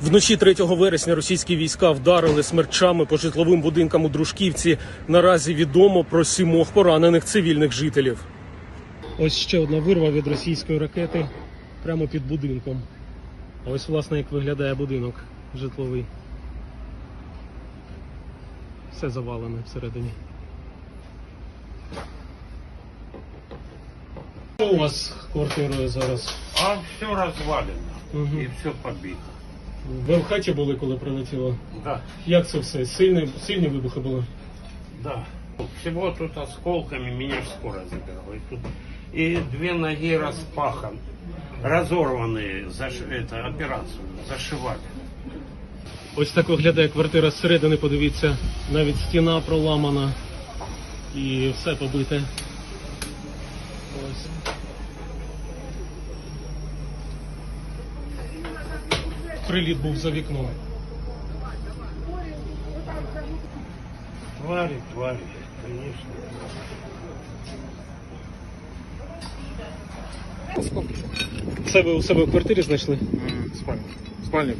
Вночі 3 вересня російські війська вдарили смерчами по житловим будинкам у Дружківці. Наразі відомо про сімох поранених цивільних жителів. Ось ще одна вирва від російської ракети прямо під будинком. А ось, власне, як виглядає будинок житловий. Все завалене всередині. Що у вас з квартирою зараз? А все развалено. Мгм. И все побито. Ви в хаті були, коли прилетіло? Да, Як це все? Сильні, сильні вибухи були? да. Всего тут осколками меня ж скоро забирала. И, тут... и две ноги распахан, разорванные, заш... это, операцию зашивали. Ось так виглядає квартира зсередини, подивіться, навіть стіна проламана і все побите. Ось. Приліт був за вікном. Тварі, тварі, звісно. Це ви у себе в квартирі знайшли? Спальник. Спальник.